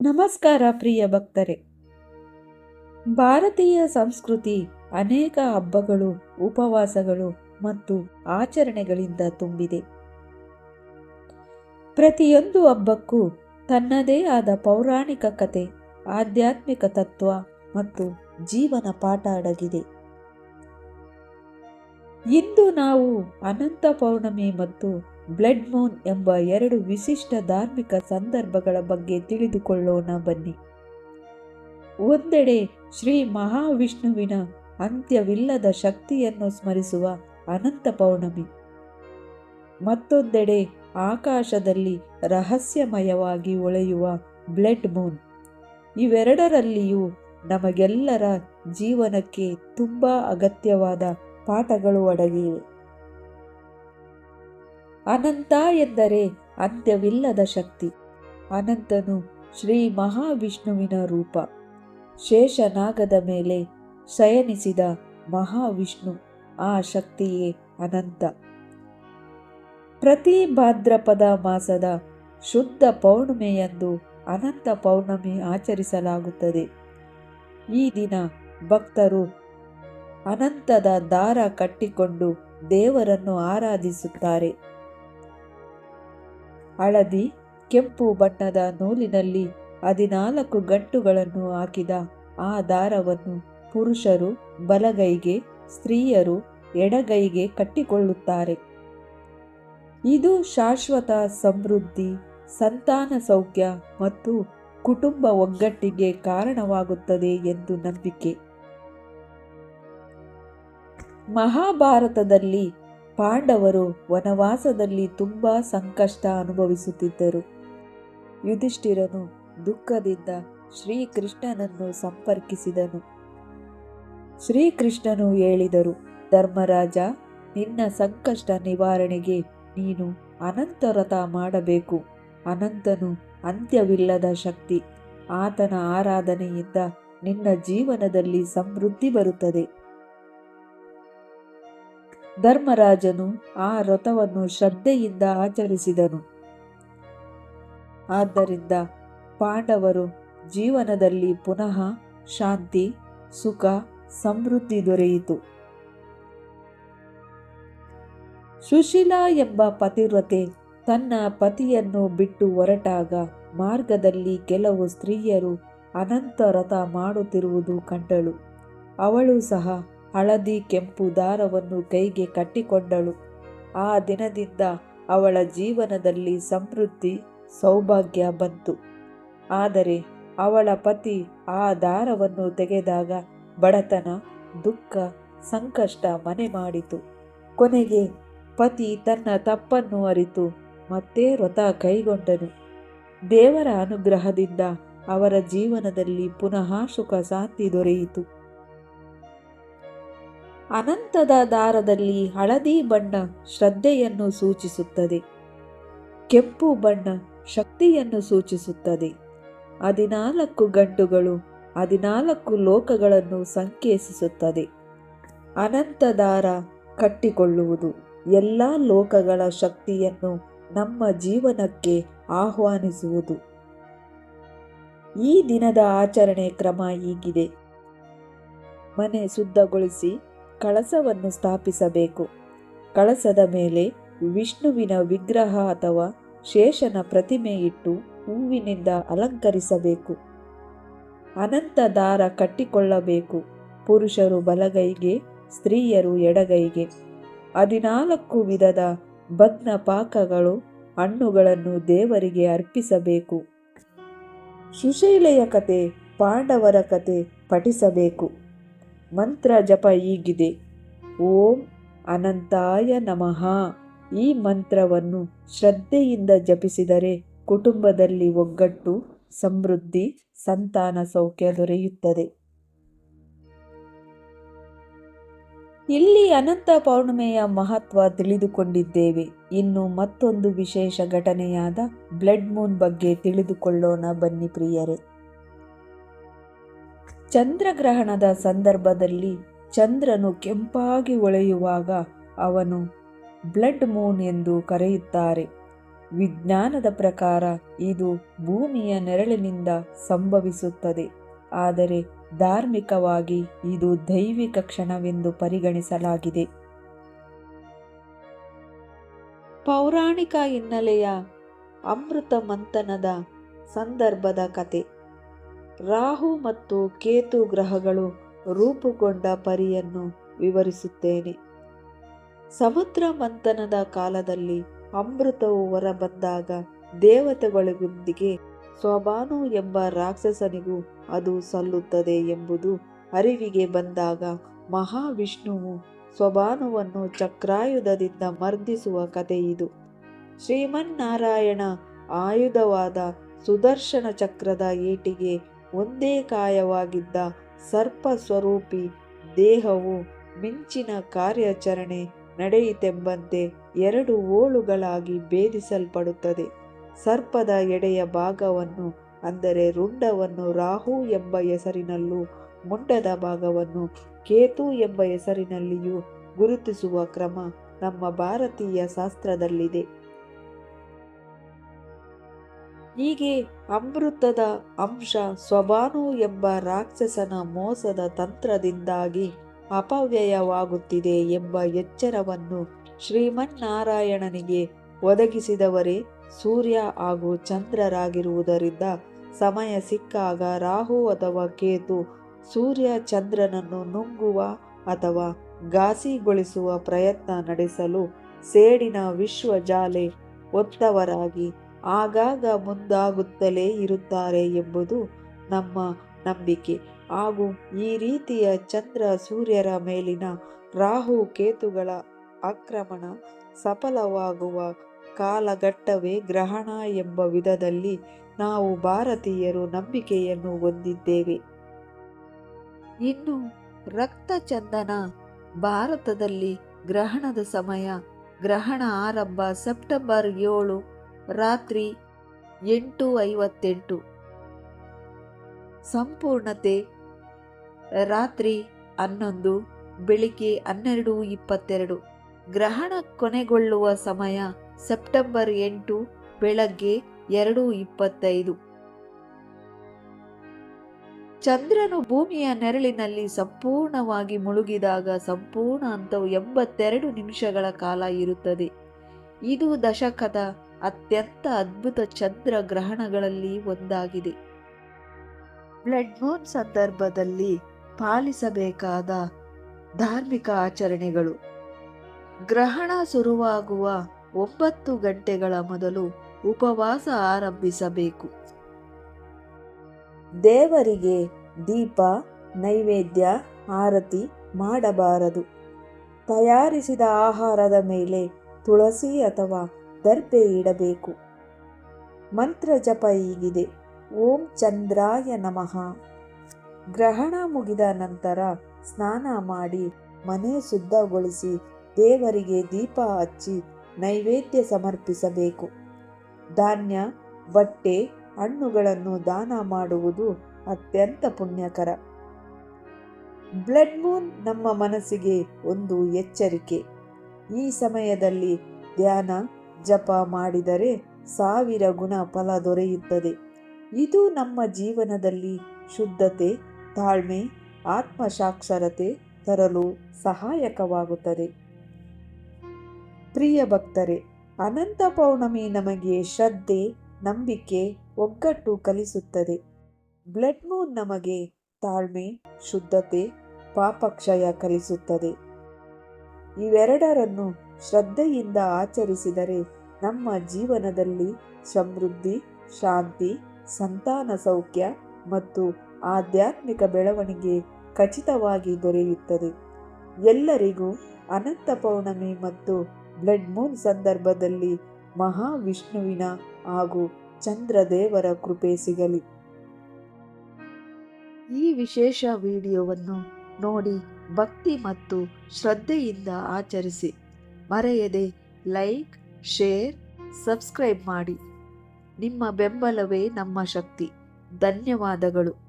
ನಮಸ್ಕಾರ ಪ್ರಿಯ ಭಕ್ತರೆ. ಭಾರತೀಯ ಸಂಸ್ಕೃತಿ ಅನೇಕ ಹಬ್ಬಗಳು, ಉಪವಾಸಗಳು ಮತ್ತು ಆಚರಣೆಗಳಿಂದ ತುಂಬಿದೆ. ಪ್ರತಿಯೊಂದು ಹಬ್ಬಕ್ಕೂ ತನ್ನದೇ ಆದ ಪೌರಾಣಿಕ ಕತೆ, ಆಧ್ಯಾತ್ಮಿಕ ತತ್ವ ಮತ್ತು ಜೀವನ ಪಾಠ ಅಡಗಿದೆ. ಇಂದು ನಾವು ಅನಂತ ಪೌರ್ಣಮಿ ಮತ್ತು ಬ್ಲಡ್ ಮೂನ್ ಎಂಬ ಎರಡು ವಿಶಿಷ್ಟ ಧಾರ್ಮಿಕ ಸಂದರ್ಭಗಳ ಬಗ್ಗೆ ತಿಳಿದುಕೊಳ್ಳೋಣ ಬನ್ನಿ. ಒಂದೆಡೆ ಶ್ರೀ ಮಹಾವಿಷ್ಣುವಿನ ಅಂತ್ಯವಿಲ್ಲದ ಶಕ್ತಿಯನ್ನು ಸ್ಮರಿಸುವ ಅನಂತ ಪೌರ್ಣಮಿ. ಮತ್ತೊಂದೆಡೆ ಆಕಾಶದಲ್ಲಿ ರಹಸ್ಯಮಯವಾಗಿ ಒಳೆಯುವ ಬ್ಲಡ್ ಮೂನ್. ಇವೆರಡರಲ್ಲಿಯೂ ನಮಗೆಲ್ಲರ ಜೀವನಕ್ಕೆ ತುಂಬ ಅಗತ್ಯವಾದ ಪಾಠಗಳು ಅಡಗಿವೆ. ಅನಂತ ಎಂದರೆ ಅಂತ್ಯವಿಲ್ಲದ ಶಕ್ತಿ. ಅನಂತನು ಶ್ರೀ ಮಹಾವಿಷ್ಣುವಿನ ರೂಪ. ಶೇಷನಾಗದ ಮೇಲೆ ಶಯನಿಸಿದ ಮಹಾವಿಷ್ಣು ಆ ಶಕ್ತಿಯೇ ಅನಂತ. ಪ್ರತಿ ಭಾದ್ರಪದ ಮಾಸದ ಶುದ್ಧ ಪೌರ್ಣಿಮೆಯಂದು ಅನಂತ ಪೌರ್ಣಮಿ ಆಚರಿಸಲಾಗುತ್ತದೆ. ಈ ದಿನ ಭಕ್ತರು ಅನಂತದ ದಾರ ಕಟ್ಟಿಕೊಂಡು ದೇವರನ್ನು ಆರಾಧಿಸುತ್ತಾರೆ. ಹಳದಿ ಕೆಂಪು ಬಣ್ಣದ ನೂಲಿನಲ್ಲಿ ಹದಿನಾಲ್ಕು ಗಂಟುಗಳನ್ನು ಹಾಕಿದ. ಆ ದಾರವನ್ನು ಪುರುಷರು ಬಲಗೈಗೆ, ಸ್ತ್ರೀಯರು ಎಡಗೈಗೆ ಕಟ್ಟಿಕೊಳ್ಳುತ್ತಾರೆ. ಇದು ಶಾಶ್ವತ ಸಮೃದ್ಧಿ, ಸಂತಾನ ಸೌಖ್ಯ ಮತ್ತು ಕುಟುಂಬ ಒಗ್ಗಟ್ಟಿಗೆ ಕಾರಣವಾಗುತ್ತದೆ ಎಂದು ನಂಬಿಕೆ. ಮಹಾಭಾರತದಲ್ಲಿ ಪಾಂಡವರು ವನವಾಸದಲ್ಲಿ ತುಂಬ ಸಂಕಷ್ಟ ಅನುಭವಿಸುತ್ತಿದ್ದರು. ಯುಧಿಷ್ಠಿರನು ದುಃಖದಿಂದ ಶ್ರೀಕೃಷ್ಣನನ್ನು ಸಂಪರ್ಕಿಸಿದನು. ಶ್ರೀಕೃಷ್ಣನು ಹೇಳಿದರು, ಧರ್ಮರಾಜ, ನಿನ್ನ ಸಂಕಷ್ಟ ನಿವಾರಣೆಗೆ ನೀನು ಅನಂತರಥ ಮಾಡಬೇಕು. ಅನಂತನು ಅಂತ್ಯವಿಲ್ಲದ ಶಕ್ತಿ. ಆತನ ಆರಾಧನೆಯಿಂದ ನಿನ್ನ ಜೀವನದಲ್ಲಿ ಸಮೃದ್ಧಿ ಬರುತ್ತದೆ. ಧರ್ಮರಾಜನು ಆ ವ್ರತವನ್ನು ಶ್ರದ್ಧೆಯಿಂದ ಆಚರಿಸಿದನು. ಆದ್ದರಿಂದ ಪಾಂಡವರು ಜೀವನದಲ್ಲಿ ಪುನಃ ಶಾಂತಿ, ಸುಖ, ಸಮೃದ್ಧಿ ದೊರೆಯಿತು. ಸುಶೀಲಾ ಎಂಬ ಪತಿವ್ರತೆ ತನ್ನ ಪತಿಯನ್ನು ಬಿಟ್ಟು ಹೊರಟಾಗ ಮಾರ್ಗದಲ್ಲಿ ಕೆಲವು ಸ್ತ್ರೀಯರು ಅನಂತ ರಥ ಮಾಡುತ್ತಿರುವುದು ಕಂಡಳು. ಅವಳು ಸಹ ಹಳದಿ ಕೆಂಪು ದಾರವನ್ನು ಕೈಗೆ ಕಟ್ಟಿಕೊಂಡಳು. ಆ ದಿನದಿಂದ ಅವಳ ಜೀವನದಲ್ಲಿ ಸಮೃದ್ಧಿ, ಸೌಭಾಗ್ಯ ಬಂತು. ಆದರೆ ಅವಳ ಪತಿ ಆ ದಾರವನ್ನು ತೆಗೆದಾಗ ಬಡತನ, ದುಃಖ, ಸಂಕಷ್ಟ ಮನೆ ಮಾಡಿತು. ಕೊನೆಗೆ ಪತಿ ತನ್ನ ತಪ್ಪನ್ನು ಅರಿತು ಮತ್ತೆ ವ್ರತ ಕೈಗೊಂಡನು. ದೇವರ ಅನುಗ್ರಹದಿಂದ ಅವರ ಜೀವನದಲ್ಲಿ ಪುನಃ ಸುಖ, ಶಾಂತಿ ದೊರೆಯಿತು. ಅನಂತದ ದಾರದಲ್ಲಿ ಹಳದಿ ಬಣ್ಣ ಶ್ರದ್ಧೆಯನ್ನು ಸೂಚಿಸುತ್ತದೆ. ಕೆಂಪು ಬಣ್ಣ ಶಕ್ತಿಯನ್ನು ಸೂಚಿಸುತ್ತದೆ. ಹದಿನಾಲ್ಕು ಗಂಟುಗಳು ಹದಿನಾಲ್ಕು ಲೋಕಗಳನ್ನು ಸಂಕೇತಿಸುತ್ತದೆ. ಅನಂತ ದಾರ ಕಟ್ಟಿಕೊಳ್ಳುವುದು ಎಲ್ಲ ಲೋಕಗಳ ಶಕ್ತಿಯನ್ನು ನಮ್ಮ ಜೀವನಕ್ಕೆ ಆಹ್ವಾನಿಸುವುದು. ಈ ದಿನದ ಆಚರಣೆ ಕ್ರಮ ಈಗಿದೆ ಮನೆ ಶುದ್ಧಗೊಳಿಸಿ. ಕಳಸವನ್ನು ಸ್ಥಾಪಿಸಬೇಕು. ಕಳಸದ ಮೇಲೆ ವಿಷ್ಣುವಿನ ವಿಗ್ರಹ ಅಥವಾ ಶೇಷನ ಪ್ರತಿಮೆ ಇಟ್ಟು ಹೂವಿನಿಂದ ಅಲಂಕರಿಸಬೇಕು. ಅನಂತ ದಾರ ಕಟ್ಟಿಕೊಳ್ಳಬೇಕು ಪುರುಷರು ಬಲಗೈಗೆ, ಸ್ತ್ರೀಯರು ಎಡಗೈಗೆ. ಹದಿನಾಲ್ಕು ವಿಧದ ಭಗ್ನ ಪಾಕಗಳು ಹಣ್ಣುಗಳನ್ನು ದೇವರಿಗೆ ಅರ್ಪಿಸಬೇಕು. ಸುಶೈಲೆಯ ಕತೆ, ಪಾಂಡವರ ಕತೆ ಪಠಿಸಬೇಕು. ಮಂತ್ರ ಜಪ ಈಗಿದೆ ಓಂ ಅನಂತಾಯ ನಮಃ. ಈ ಮಂತ್ರವನ್ನು ಶ್ರದ್ಧೆಯಿಂದ ಜಪಿಸಿದರೆ ಕುಟುಂಬದಲ್ಲಿ ಒಗ್ಗಟ್ಟು, ಸಮೃದ್ಧಿ, ಸಂತಾನ ಸೌಖ್ಯ ದೊರೆಯುತ್ತದೆ. ಇಲ್ಲಿ ಅನಂತ ಪೌರ್ಣಿಮೆಯ ಮಹತ್ವ ತಿಳಿದುಕೊಂಡಿದ್ದೇವೆ. ಇನ್ನು ಮತ್ತೊಂದು ವಿಶೇಷ ಘಟನೆಯಾದ ಬ್ಲಡ್ ಮೂನ್ ಬಗ್ಗೆ ತಿಳಿದುಕೊಳ್ಳೋಣ ಬನ್ನಿ ಪ್ರಿಯರೇ. ಚಂದ್ರಗ್ರಹಣದ ಸಂದರ್ಭದಲ್ಲಿ ಚಂದ್ರನು ಕೆಂಪಾಗಿ ಒಳೆಯುವಾಗ ಅವನು ಬ್ಲಡ್ ಮೂನ್ ಎಂದು ಕರೆಯುತ್ತಾರೆ. ವಿಜ್ಞಾನದ ಪ್ರಕಾರ ಇದು ಭೂಮಿಯ ನೆರಳಿನಿಂದ ಸಂಭವಿಸುತ್ತದೆ. ಆದರೆ ಧಾರ್ಮಿಕವಾಗಿ ಇದು ದೈವಿಕ ಕ್ಷಣವೆಂದು ಪರಿಗಣಿಸಲಾಗಿದೆ. ಪೌರಾಣಿಕ ಹಿನ್ನೆಲೆಯ ಅಮೃತ ಮಂಥನದ ಸಂದರ್ಭದ ಕತೆ. ರಾಹು ಮತ್ತು ಕೇತು ಗ್ರಹಗಳು ರೂಪುಗೊಂಡ ಪರಿಯನ್ನು ವಿವರಿಸುತ್ತೇನೆ. ಸಮುದ್ರ ಮಂಥನದ ಕಾಲದಲ್ಲಿ ಅಮೃತವು ಹೊರಬಂದಾಗ ದೇವತೆಗಳೊಂದಿಗೆ ಸ್ವಬಾನು ಎಂಬ ರಾಕ್ಷಸನಿಗೂ ಅದು ಸಲ್ಲುತ್ತದೆ ಎಂಬುದು ಅರಿವಿಗೆ ಬಂದಾಗ ಮಹಾವಿಷ್ಣುವು ಸ್ವಬಾನುವನ್ನು ಚಕ್ರಾಯುಧದಿಂದ ಮರ್ದಿಸುವ ಕಥೆಯಿದು. ಶ್ರೀಮನ್ನಾರಾಯಣ ಆಯುಧವಾದ ಸುದರ್ಶನ ಚಕ್ರದ ಏಟಿಗೆ ಒಂದೇ ಕಾಯವಾಗಿದ್ದ ಸರ್ಪ ಸ್ವರೂಪಿ ದೇಹವು ಮಿಂಚಿನ ಕಾರ್ಯಾಚರಣೆ ನಡೆಯಿತೆಂಬಂತೆ ಎರಡು ಓಳುಗಳಾಗಿ ಭೇದಿಸಲ್ಪಡುತ್ತದೆ. ಸರ್ಪದ ಎಡೆಯ ಭಾಗವನ್ನು, ಅಂದರೆ ರುಂಡವನ್ನು ರಾಹು ಎಂಬ ಹೆಸರಿನಲ್ಲೂ ಮುಂಡದ ಭಾಗವನ್ನು ಕೇತು ಎಂಬ ಹೆಸರಿನಲ್ಲಿಯೂ ಗುರುತಿಸುವ ಕ್ರಮ ನಮ್ಮ ಭಾರತೀಯ ಶಾಸ್ತ್ರದಲ್ಲಿದೆ. ಹೀಗೆ ಅಮೃತದ ಅಂಶ ಸ್ವಬಾನು ಎಂಬ ರಾಕ್ಷಸನ ಮೋಸದ ತಂತ್ರದಿಂದಾಗಿ ಅಪವ್ಯಯವಾಗುತ್ತಿದೆ ಎಂಬ ಎಚ್ಚರವನ್ನು ಶ್ರೀಮನ್ನಾರಾಯಣನಿಗೆ ಒದಗಿಸಿದವರೇ ಸೂರ್ಯ ಹಾಗೂ ಚಂದ್ರರಾಗಿರುವುದರಿಂದ ಸಮಯ ಸಿಕ್ಕಾಗ ರಾಹು ಅಥವಾ ಕೇತು ಸೂರ್ಯ ಚಂದ್ರನನ್ನು ನುಂಗುವ ಅಥವಾ ಘಾಸಿಗೊಳಿಸುವ ಪ್ರಯತ್ನ ನಡೆಸಲು ಸೇಡಿನ ವಿಶ್ವಜಾಲೆ ಒತ್ತವರಾಗಿ ಆಗಾಗ ಮುಂದಾಗುತ್ತಲೇ ಇರುತ್ತಾರೆ ಎಂಬುದು ನಮ್ಮ ನಂಬಿಕೆ. ಹಾಗೂ ಈ ರೀತಿಯ ಚಂದ್ರ ಸೂರ್ಯರ ಮೇಲಿನ ರಾಹು ಕೇತುಗಳ ಆಕ್ರಮಣ ಸಫಲವಾಗುವ ಕಾಲಘಟ್ಟವೇ ಗ್ರಹಣ ಎಂಬ ವಿಧದಲ್ಲಿ ನಾವು ಭಾರತೀಯರು ನಂಬಿಕೆಯನ್ನು ಹೊಂದಿದ್ದೇವೆ. ಇನ್ನು ರಕ್ತಚಂದನ ಭಾರತದಲ್ಲಿ ಗ್ರಹಣದ ಸಮಯ. ಗ್ರಹಣ ಆರಂಭ ಸೆಪ್ಟೆಂಬರ್ ಏಳು ರಾತ್ರಿ ಎಂಟು ಐವತ್ತೆಂಟು ಸಂಪೂರ್ಣತೆ ರಾತ್ರಿ ಹನ್ನೊಂದು, ಬೆಳಿಗ್ಗೆ ಹನ್ನೆರಡು ಇಪ್ಪತ್ತೆರಡು. ಗ್ರಹಣ ಕೊನೆಗೊಳ್ಳುವ ಸಮಯ ಸೆಪ್ಟೆಂಬರ್ ಎಂಟು, ಬೆಳಗ್ಗೆ ಎರಡು ಇಪ್ಪತ್ತೈದು. ಚಂದ್ರನು ಭೂಮಿಯ ನೆರಳಿನಲ್ಲಿ ಸಂಪೂರ್ಣವಾಗಿ ಮುಳುಗಿದಾಗ ಸಂಪೂರ್ಣ ಹಂತವು ಎಂಬತ್ತೆರಡು ನಿಮಿಷಗಳ ಕಾಲ ಇರುತ್ತದೆ. ಇದು ದಶಕದ ಅತ್ಯಂತ ಅದ್ಭುತ ಚಂದ್ರ ಗ್ರಹಣಗಳಲ್ಲಿ ಒಂದಾಗಿದೆ. ಬ್ಲಡ್ ಮೂನ್ ಸಂದರ್ಭದಲ್ಲಿ ಪಾಲಿಸಬೇಕಾದ ಧಾರ್ಮಿಕ ಆಚರಣೆಗಳು. ಗ್ರಹಣ ಶುರುವಾಗುವ ಒಂಬತ್ತು ಗಂಟೆಗಳ ಮೊದಲು ಉಪವಾಸ ಆರಂಭಿಸಬೇಕು. ದೇವರಿಗೆ ದೀಪ, ನೈವೇದ್ಯ, ಆರತಿ ಮಾಡಬಾರದು. ತಯಾರಿಸಿದ ಆಹಾರದ ಮೇಲೆ ತುಳಸಿ ಅಥವಾ ದರ್ಬೆ ಇಡಬೇಕು. ಮಂತ್ರ ಜಪ ಹೀಗಿದೆ. ಓಂ ಚಂದ್ರಾಯ ನಮಃ. ಗ್ರಹಣ ಮುಗಿದ ನಂತರ ಸ್ನಾನ ಮಾಡಿ ಮನೆ ಶುದ್ಧಗೊಳಿಸಿ ದೇವರಿಗೆ ದೀಪ ಹಚ್ಚಿ ನೈವೇದ್ಯ ಸಮರ್ಪಿಸಬೇಕು. ಧಾನ್ಯ, ಬಟ್ಟೆ, ಹಣ್ಣುಗಳನ್ನು ದಾನ ಮಾಡುವುದು ಅತ್ಯಂತ ಪುಣ್ಯಕರ. ಬ್ಲಡ್ ಮೂನ್ ನಮ್ಮ ಮನಸ್ಸಿಗೆ ಒಂದು ಎಚ್ಚರಿಕೆ. ಈ ಸಮಯದಲ್ಲಿ ಧ್ಯಾನ ಜಪ ಮಾಡಿದರೆ ಸಾವಿರ ಗುಣ ಫಲ ದೊರೆಯುತ್ತದೆ. ಇದು ನಮ್ಮ ಜೀವನದಲ್ಲಿ ಶುದ್ಧತೆ, ತಾಳ್ಮೆ, ಆತ್ಮಸಾಕ್ಷರತೆ ತರಲು ಸಹಾಯಕವಾಗುತ್ತದೆ. ಪ್ರಿಯ ಭಕ್ತರೆ, ಅನಂತ ಪೌರ್ಣಮಿ ನಮಗೆ ಶ್ರದ್ಧೆ, ನಂಬಿಕೆ, ಒಗ್ಗಟ್ಟು ಕಲಿಸುತ್ತದೆ. ಬ್ಲಡ್ ಮೂನ್ ನಮಗೆ ತಾಳ್ಮೆ, ಶುದ್ಧತೆ, ಪಾಪಕ್ಷಯ ಕಲಿಸುತ್ತದೆ. ಇವೆರಡರನ್ನು ಶ್ರದ್ಧೆಯಿಂದ ಆಚರಿಸಿದರೆ ನಮ್ಮ ಜೀವನದಲ್ಲಿ ಸಮೃದ್ಧಿ, ಶಾಂತಿ, ಸಂತಾನ ಸೌಖ್ಯ ಮತ್ತು ಆಧ್ಯಾತ್ಮಿಕ ಬೆಳವಣಿಗೆ ಖಚಿತವಾಗಿ ದೊರೆಯುತ್ತದೆ. ಎಲ್ಲರಿಗೂ ಅನಂತ ಪೌರ್ಣಮಿ ಮತ್ತು ಬ್ಲಡ್ ಮೂನ್ ಸಂದರ್ಭದಲ್ಲಿ ಮಹಾವಿಷ್ಣುವಿನ ಹಾಗೂ ಚಂದ್ರದೇವರ ಕೃಪೆ ಸಿಗಲಿ. ಈ ವಿಶೇಷ ವಿಡಿಯೋವನ್ನು ನೋಡಿ ಭಕ್ತಿ ಮತ್ತು ಶ್ರದ್ಧೆಯಿಂದ ಆಚರಿಸಿ. ಮರೆಯದೆ ಲೈಕ್ ಶೇರ್ ಸಬ್ಸ್ಕ್ರೈಬ್ ಮಾಡಿ. ನಿಮ್ಮ ಬೆಂಬಲವೇ ನಮ್ಮ ಶಕ್ತಿ. ಧನ್ಯವಾದಗಳು.